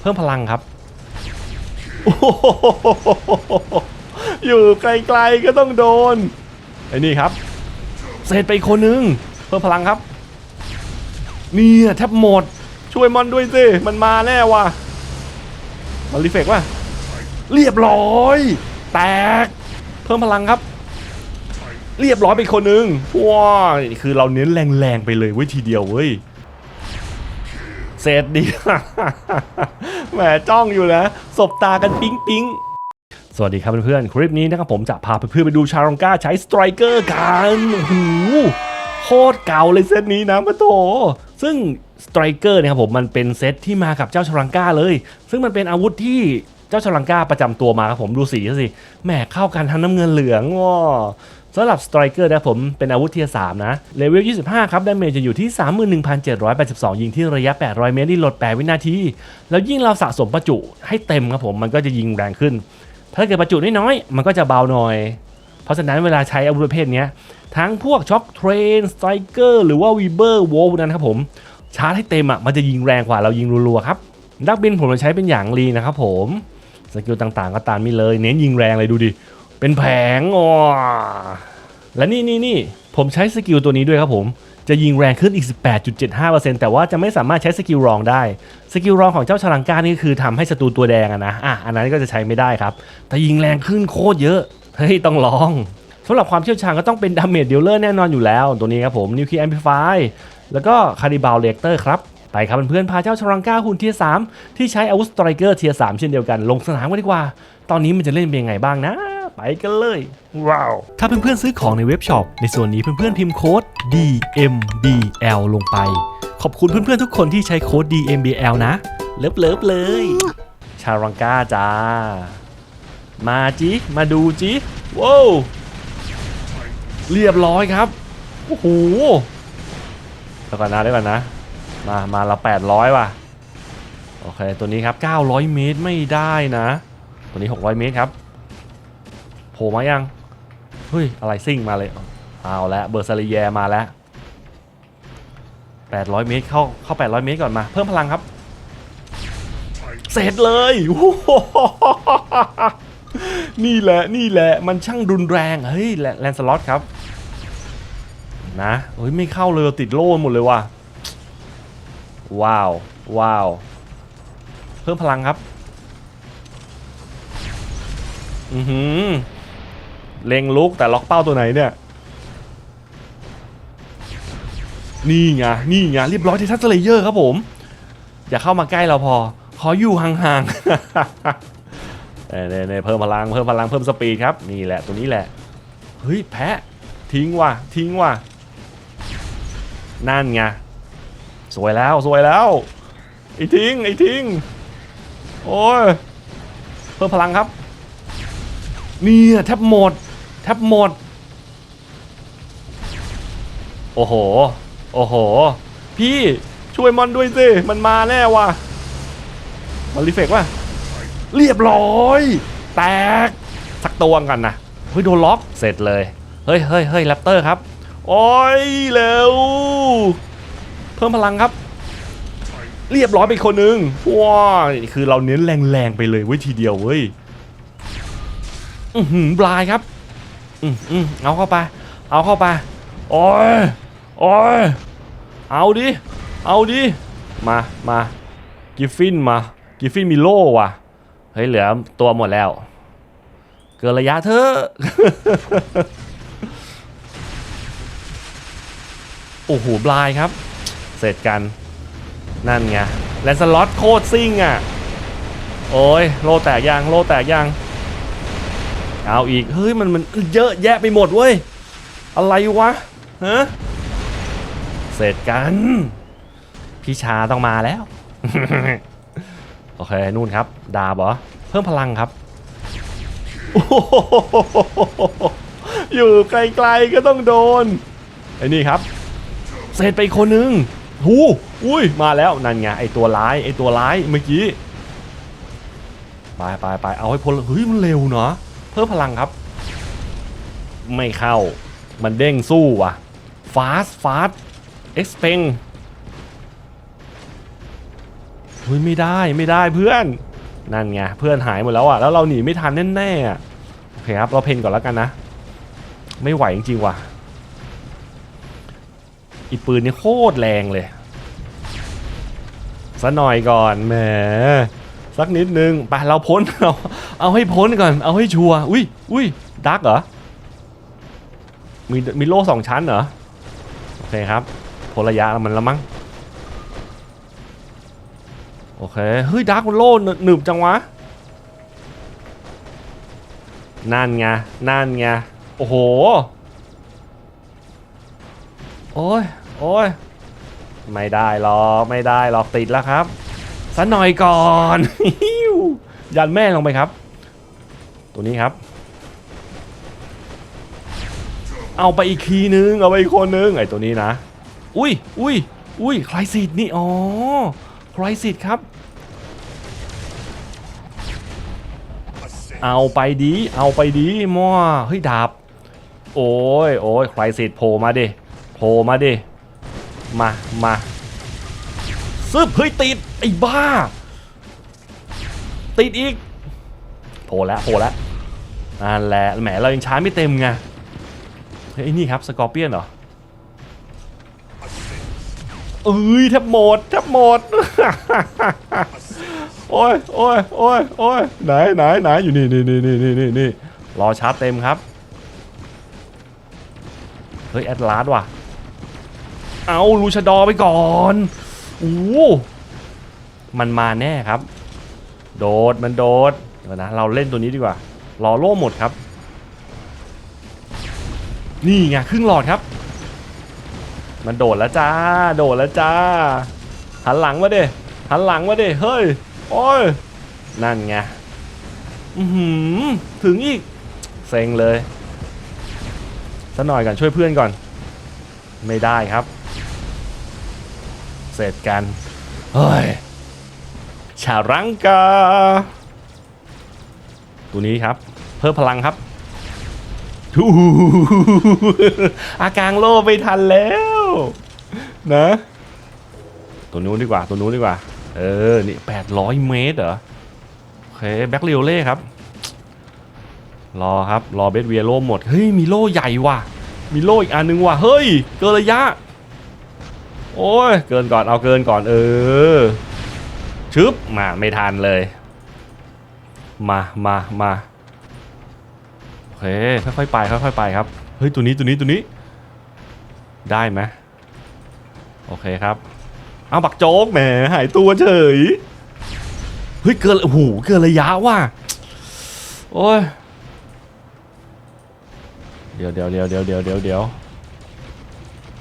เพิ่มพลังครับโอ้โหอยู่ไกลๆก็ต้องโดน ไอ้นี่ครับ เสร็จไปอีกคนนึง เพิ่มพลังครับ เนี่ยแทบหมด ช่วยมอนด้วยสิ มันมาแน่ว่ะ มันรีเฟกว่ะ เรียบร้อย แตก เพิ่มพลังครับ เรียบร้อยไปอีกคนนึงว้าคือเราเน้นแรงๆไปเลยเว้ยทีเดียวเว้ยเสร็จดี แหมจ้องอยู่นะสบตากันปิ๊งปิ๊งสวัสดีครับเพื่อนๆ คลิปนี้นะครับผมจะพาเพื่อนๆไปดูชาลองก้าใช้สไตรเกอร์กันโอ้โหโคตรเก่าเลยเซตนี้นะมาโถซึ่งสไตรเกอร์เนี่ยครับผมมันเป็นเซตที่มากับเจ้าชาลังก้าเลย ซึ่งมันเป็นอาวุธที่เจ้าชาลังก้าประจำตัวมาครับผมดูสีสิแหมเข้ากันทั้งน้ำเงินเหลืองว้า สำหรับสไตรเกอร์นะผมเป็นอาวุธเทียร์3นะเลเวล 25 ครับดาเมจจะอยู่ที่ 31,782 ยิงที่ระยะ 800 เมตรที่ลด 8 วินาที แล้วยิ่งเราสะสมประจุให้เต็มครับผมมันก็จะยิงแรงขึ้น ถ้าเกิดประจุน้อยๆมันก็จะเบาหน่อย เพราะฉะนั้นเวลาใช้อาวุธประเภทนี้ทั้งพวกช็อคเทรนสไตรเกอร์หรือว่าวีเบอร์โวลนั้นครับผมชาร์จให้เต็มอะมันจะยิงแรงกว่าเรายิงรัวๆครับดักบินผมจะใช้เป็นอย่างลีนะครับผมสกิลต่างๆก็ตามนี้เลย เน้นยิงแรงเลยดูดิเป็นแผงอ๋อ และนี่นี่นี่ผมใช้สกิลตัวนี้ด้วยครับผม จะยิงแรงขึ้นอีก 18.75%แต่ว่าจะไม่สามารถใช้สกิลรองได้ สกิลรองของเจ้าชลังกานี่คือทำให้ศัตรูตัวแดงอะนะ อะ อันนั้นก็จะใช้ไม่ได้ครับ แต่ยิงแรงขึ้นโคตรเยอะ เฮ้ย ต้องลองสำหรับความเชี่ยวชาญก็ต้องเป็นดาเมจเดลเลอร์แน่นอนอยู่แล้ว ตัวนี้ครับผมนิวเคลียร์แอมพลิฟายแล้วก็คาริบาลเลกเตอร์ครับไปครับเพื่อนๆพาเจ้าชาลังก้าหุ่นเทียร์3ที่ใช้อาวุธสไตรเกอร์เทียร์3เช่นเดียวกัน ลงสนามกันดีกว่า ตอนนี้มันจะเล่นเป็นยังไงบ้างนะ ไปกันเลย ว้าว ถ้าเพื่อนๆซื้อของในเว็บช็อปในส่วนนี้เพื่อนๆพิมพ์โค้ด DMBL ลงไป ขอบคุณเพื่อนๆทุกคนที่ใช้โค้ด DMBL นะ เลิฟเลิฟๆเลย ชารังก้าจ้า มาจิมาดูจิว้าวเรียบร้อยครับ โอ้โหเดี๋ยวก่อนนะเดี๋ยวก่อนนะ มา มาละ800 ว่ะ โอเค ตัวนี้ครับ 900 เมตรไม่ได้นะ ตัวนี้ 600 เมตรครับโผล่มายัง เฮ้ย อะไรซิ่งมาเลย เอาแล้วเบอร์ซาริแยมาแล้ว 800 เมตรเข้าเข้า 800 เมตรก่อนมา เพิ่มพลังครับ เสร็จเลย นี่แหละนี่แหละมันช่างรุนแรง เฮ้ยแลแลนสล็อตครับ นะเฮ้ยไม่เข้าเลยติดโล่หมดเลยว่ะ ว้าว ว้าว เพิ่มพลังครับ อือหือ เล็งลุกแต่ล็อกเป้าตัวไหนเนี่ย นี่ไงนี่ไงเรียบร้อยที่ทัสเลเยอร์ครับผม อย่าเข้ามาใกล้เราพอ ขออยู่ห่างๆเน่เเพิ่มพลังเพิ่มพลังเพิ่มสปีดครับ นี่แหละตัวนี้แหละ เฮ้ยแพะทิ้งว่ะทิ้งว่ะนั่นไงสวยแล้วสวยแล้วไอ้ทิ้งไอ้ทิ้งโอ้ยเพิ่มพลังครับ เนี่ยแทบหมด แทบหมด โอ้โห โอ้โห พี่ช่วยมอนด้วยสิ มันมาแน่ว่ะมันรีเฟกว่ะ เรียบร้อย แตก สักตัวกันนะเฮ้ยโดนล็อกเสร็จเลย เฮ้ยเฮ้ยเฮ้ยแรปเตอร์ครับ โอ้ยเร็ว เพิ่มพลังครับ เรียบร้อยไปคนหนึ่งว้าคือเราเน้นแรงๆไปเลยเว้ยทีเดียวเว้ยอือหือบลายครับ อืมอืมเอาเข้าไป เอาเข้าไป โอ้ย โอ้ย เอาดิ เอาดิ มา มา กิฟฟินมา กิฟฟินมีโล่ว่ะ เฮ้ยเหลือตัวหมดแล้ว เกินระยะเถอโอ้โหบลายครับ เสร็จกัน นั่นไง แลนสล็อตโคตรซิ่งอะ โอ้ย โลแตกยังโลแตกยัง เอาอีก เฮ้ยมันมันเยอะแยะไปหมดเว้ย อะไรวะฮะเสร็จกัน พี่ชาต้องมาแล้ว โอเค นู่นครับ ดาบเหรอ เพิ่มพลังครับโอ้โหอยู่ไกลๆก็ต้องโดน ไอ้นี่ครับ เสร็จไปคนนึงหูอุ้ย มาแล้ว นั่นไง ไอตัวร้าย ไอตัวร้ายเมื่อกี้ ไปไปไปเอาให้พ้นเฮ้ย มันเร็วเนาะ เพิ่มพลังครับ ไม่เข้า มันเด้งสู้ว่ะ fast fast expeng เฮ้ยไม่ได้ไม่ได้เพื่อน นั่นไงเพื่อนหายหมดแล้วอะแล้วเราหนีไม่ทันแน่ๆอะโอเคครับเราเพนก่อนแล้วกันนะ ไม่ไหวจริงๆว่ะอีปืนนี่โคตรแรงเลยสักหน่อยก่อนแหม สักนิดนึงไปเราพ้นเอาเอาให้พ้นก่อน เอาให้ชัวร์อุ้ยอุ้ยดักเหรอมีมีโล่สองชั้นเหรอโอเคครับพ้นระยะมันล้วมั้งโอเคเฮ้ยดักมันโล่หนึบจังวะนั่นไงนั่นไงโอ้โหโอ้ยโอ้ยไม่ได้หรอกไม่ได้หรอกติดแล้วครับ สักหน่อยก่อน ยันแม่ลงไปครับ ตัวนี้ครับ เอาไปอีกทีนึง เอาไปอีกคนนึงไอ้ตัวนี้นะ อุ้ยอุ้ยอุ้ยใครสิทธิ์นี่ อ๋อใครสิทธิ์ครับ เอาไปดี เอาไปดีมั่วเฮ้ยดาบ โอ้ยโอ้ยใครสิทธิ์โผล่มาดิโผล่มาดิมามา ซึบเฮ้ยติดไอ้บ้า ติดอีกโผล่แล้วโผล่แล้วนั่นแหละแหมเรายังช้าไม่เต็มไงเฮ้ยนี่ครับสกอร์เปียนเหรอเอ้ยแทบหมดแทบหมดโอ้ยโอ้ยโอ้ยโอ้ยไหนไหนไหนอยู่นี่นี่นี่นี่นี่นี่นี่รอชาร์จเต็มครับเฮ้ยแอดลาสว่ะ เอาลูชาดอไปก่อน อู้มันมาแน่ครับ โดดมันโดดเดี๋ยวนะเราเล่นตัวนี้ดีกว่า รอโล่หมดครับ นี่ไงครึ่งหลอดครับ มันโดดแล้วจ้า โดดแล้วจ้า หันหลังมาเดิหันหลังมาเดิเฮ้ย โอ้ย นั่นไงอือหือถึงอีก เซ็งเลยสักหน่อยก่อนช่วยเพื่อนก่อน ไม่ได้ครับ เสร็จกัน เฮ้ย ชารังกา ตัวนี้ครับ เพิ่มพลังครับทูอากางโลไม่ทันแล้ว นะ ตัวนู้นดีกว่า ตัวนู้นดีกว่า เออ นี่800เมตรเหรอ โอเค แบ็คเรียวเล่ครับ รอครับ รอเบสเวียโล่หมด เฮ้ย มีโล่ใหญ่ว่ะ มีโล่อีกอันนึงว่ะ เฮ้ย เกินระยะ โอ้ยเกินก่อนเอาเกินก่อนเออชึบมาไม่ทันเลย มามามาโอเคค่อยๆไปค่อยๆไปครับเฮ้ยตัวนี้ตัวนี้ตัวนี้ ได้ไหมโอเคครับเอาบักโจ๊กแหมหายตัวเฉยเฮ้ยเกินโอ้โหเกินระยะว่ะโอ้ยเดี๋ยวเดี๋ยวเดี๋ยวเดี๋ยวเดี๋ยวเดี๋ยวเดี๋ยว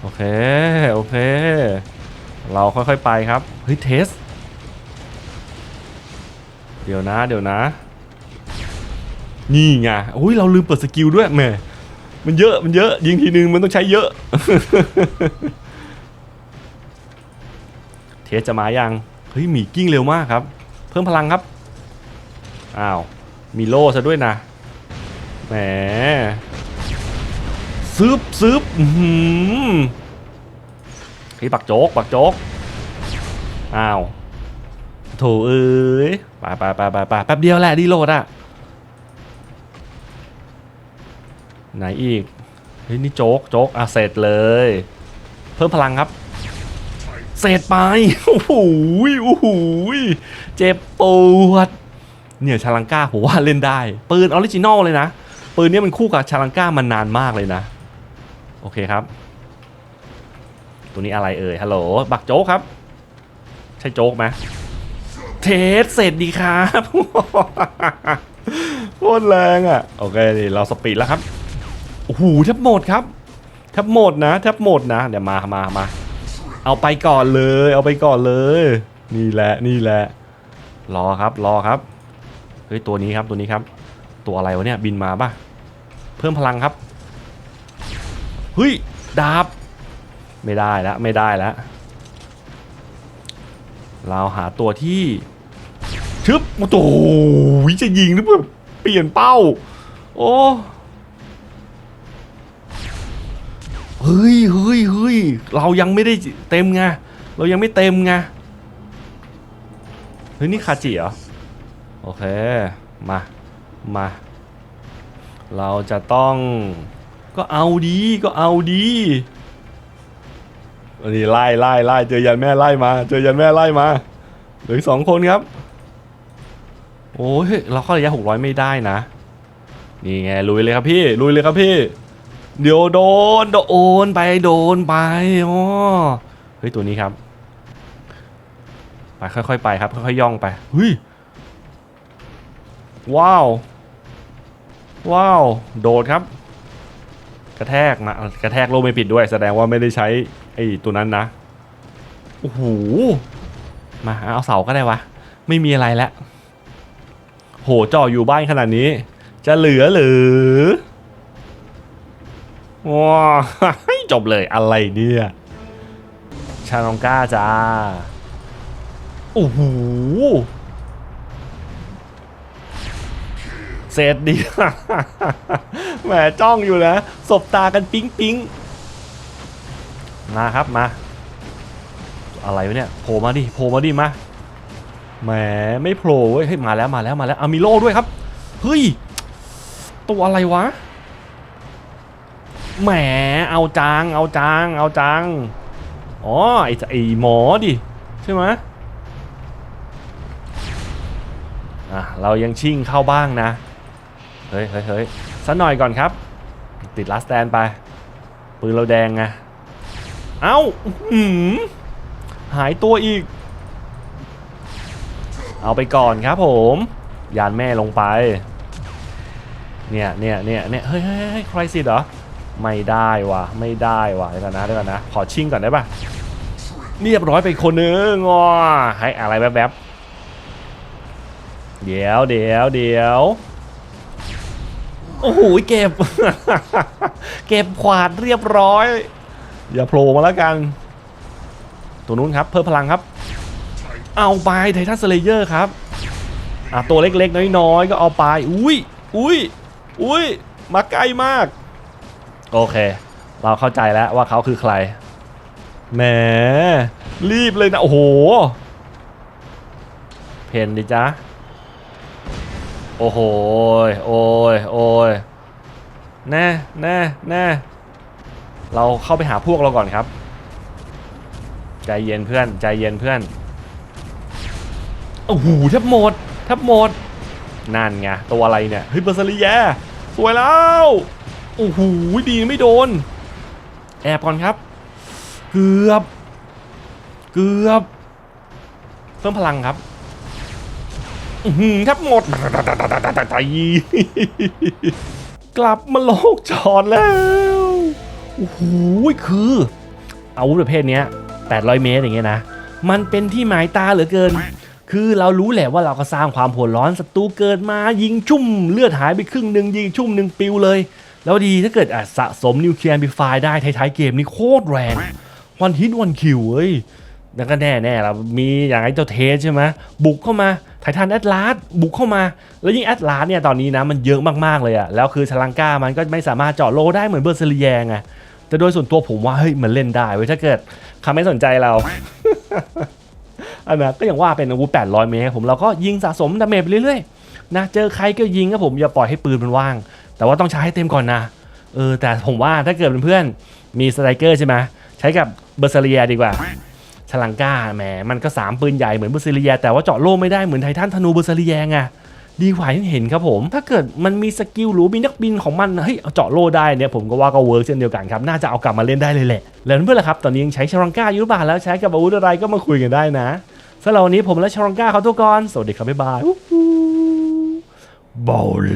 โอเค โอเค เราค่อยๆไปครับ เฮ้ย เทส เดี๋ยวนะ เดี๋ยวนะ นี่ไงอุ้ย เราลืมเปิดสกิลด้วยแหม่มันเยอะ มันเยอะ ยิงทีนึงมันต้องใช้เยอะ เทสจะมายัง เฮ้ย หมีกิ้งเร็วมากครับ เพิ่มพลังครับ อ้าว มีโล่ซะด้วยนะ แหมซึบซึบอื้อหือ พี่ปักโจ๊กปักโจ๊กอ้าวโถเอ้ยไปไปไปไปไปแป๊บเดียวแหละดีโหลดอะไหนอีกเฮ้ยนี่โจ๊กโจ๊กอะเสร็จเลย เพิ่มพลังครับ เสร็จไปโอ้โหโอ้โหเจ็บปวดเนี่ยชาลังกาผมว่าเล่นได้ ปืนออริจินอลเลยนะ ปืนนี้มันคู่กับชาลังกามานานมากเลยนะ โอเคครับ ตัวนี้อะไรเอ่ยฮัลโหลบักโจ๊กครับ ใช่โจ๊กไหมเทสเสร็จดีครับโคตรแรงอะ โอเคเราสปีดแล้วครับโอ้โหแทบหมดครับแทบหมดนะแทบหมดนะเดี๋ยวมามามาเอาไปก่อนเลย เอาไปก่อนเลย นี่แหละนี่แหละ รอครับรอครับเฮ้ยตัวนี้ครับตัวนี้ครับ ตัวอะไรวะเนี่ยบินมาป่ะ เพิ่มพลังครับเฮ้ยดาบ ไม่ได้แล้วไม่ได้แล้ว เราหาตัวที่ชึบโอ้โหจะยิงหรือเปล่าเปลี่ยนเป้า โอ้เฮ้ยเฮ้ยเฮ้ยเรายังไม่ได้เต็มไงเรายังไม่เต็มไงเฮ้ยนี่คาจิเหรอโอเคมามาเราจะต้องก็เอาดีก็เอาดี นนี้ไล่ไล่ไล่เจอยันแม่ไล่มา เจอยันแม่ไล่มาเหลือสองคนครับ โอ้ยเราเข้าระยะหกร้อยไม่ได้นะ นี่ไงลุยเลยครับพี่ลุยเลยครับพี่ เดี๋ยวโดนโดนไปโดนไปอ๋อเฮ้ยตัวนี้ครับไปค่อยๆไปครับค่อยๆย่องไปเฮ้ยว้าวว้าว โดดครับ กระแทกมากระแทกโลไม่ปิดด้วย แสดงว่าไม่ได้ใช้ อ้ตัวนั้นนะโอ้โหมาเอาเสาก็ได้วะ ไม่มีอะไรแล้วโหจ่ออยู่บ้านขนาดนี้ จะเหลือหรือว้าจบเลยอะไรเนี่ยชาลองก้าจ้าโอ้โหเสร็จดีแหมจ้องอยู่นะสบตากันปิ๊งปิ๊ง มาครับมา อะไรวะเนี่ยโผล่มาดิโผล่มาดิมาแหมไม่โผล่เว้ยเฮ้มาแล้วมาแล้วมาแล้วอามิโลด้วยครับเฮ้ยตัวอะไรวะแหมเอาจังเอาจังเอาจังอ๋อไอ้ไอ้หมอดิใช่ไหมอะเรายังชิ่งเข้าบ้างนะเฮ้ยเฮ้ยเฮ้ยสักหน่อยก่อนครับ ติดลัสแตนไปปืนเราแดงไง เอ้าอื้อหืมหายตัวอีก เอาไปก่อนครับผม ยานแม่ลงไป เนี่ยเนี่ยเนี่ยเนี่ยเฮ้ยเฮ้ยเฮ้ยใครสิเหรอ ไม่ได้วะไม่ได้วะเดี๋ยวก่อนนะเดี๋ยวก่อนนะ ขอชิ่งก่อนได้ปะเรียบร้อยไปคนนึงอ๋อให้อะไรแวบๆ เดี๋ยวเดี๋ยวเดี๋ยวโอ้โหเก็บ เก็บขวาดเรียบร้อย อย่าโผล่มาแล้วกัน ตัวนู้นครับ เพิ่มพลังครับ เอาไปไททันสเลเยอร์ครับอะตัวเล็กๆ น้อยๆ ก็เอาไป อุ้ยอุ้ยอุ้ยมาใกล้มาก โอเค เราเข้าใจแล้วว่าเขาคือใคร แหม รีบเลยนะ โอ้โห เพนดิจ้าโอ้โห โอ้ย โอ้ยแน่แน่แน่ เราเข้าไปหาพวกเราก่อนครับ ใจเย็นเพื่อน ใจเย็นเพื่อนโอ้โหแทบหมดแทบหมดนั่นไงตัวอะไรเนี่ยเฮ้ยเบอร์ซาลีแยสวยแล้วโอ้โหดีไม่โดน แอบก่อนครับ เกือบ เกือบ เพิ่มพลังครับอื้อหือแทบหมดกลับมาโลกจอดแล้ว โอ้โหคือ อาวุธประเภทนี้ย800 เมตรอย่างเงี้ยนะ มันเป็นที่หมายตาเหลือเกิน คือเรารู้แหละว่าเราก็สร้างความโหดร้อนศัตรูเกิดมายิงชุ่ม เลือดหายไปครึ่งหนึ่งยิงชุ่มหนึ่งปิวเลย แล้วดีถ้าเกิดอาจสะสมนิวเคลียร์บิฟายได้ท้ายๆเกมนี่โคตรแรงวันฮิตวันคิวเว้ยแล้วก็แน่แน่ๆเรามีอย่างไอ้เจ้าเทสใช่ไหมบุกเข้ามาไททันแอตลาสบุกเข้ามา แล้วยิ่งแอตลาสเนี่ยตอนนี้นะมันเยอะมากๆเลยอะแล้วคือชลังก้ามันก็ไม่สามารถเจาะโลได้เหมือนเบอร์เซเลียไง แต่โดยส่วนตัวผมว่าเฮ้ยมันเล่นได้เว้ยถ้าเกิดเขาไม่สนใจเราอันนั้นก็อย่างว่าเป็นอาวุธ800 เมตรผมเราก็ยิงสะสมดาเมจไปเรื่อยๆนะเจอใครก็ยิงครับผมอย่าปล่อยให้ปืนมันว่าง แต่ว่าต้องใช้ให้เต็มก่อนนะเออแต่ผมว่าถ้าเกิดเป็นเพื่อนมีสไตรเกอร์ใช่ไหมใช้กับเบอร์เซเลียดีกว่าชลังก้าแหมมันก็ 3 ปืนใหญ่เหมือนเบูซิเลียแต่ว่าเจาะโล่ไม่ได้เหมือนไททันธนูเบูซิเลียไง ดีกว่าที่เห็นครับผม ถ้าเกิดมันมีสกิลหรือมีนักบินของมันเฮ้ยเอาเจาะโล่ได้เนี่ยผมก็ว่าก็เวิร์กเช่นเดียวกันครับน่าจะเอากลับมาเล่นได้เลยแหละแล้วเพื่อนล่ะครับตอนนี้ยังใช้ชลังก้าอยู่หรือเปล่าแล้วใช้กับอาวุธอะไรก็มาคุยกันได้นะสำหรับวันนี้ผมและชลังก้าเขาทุกคนสวัสดีครับบ๊ายบายบอล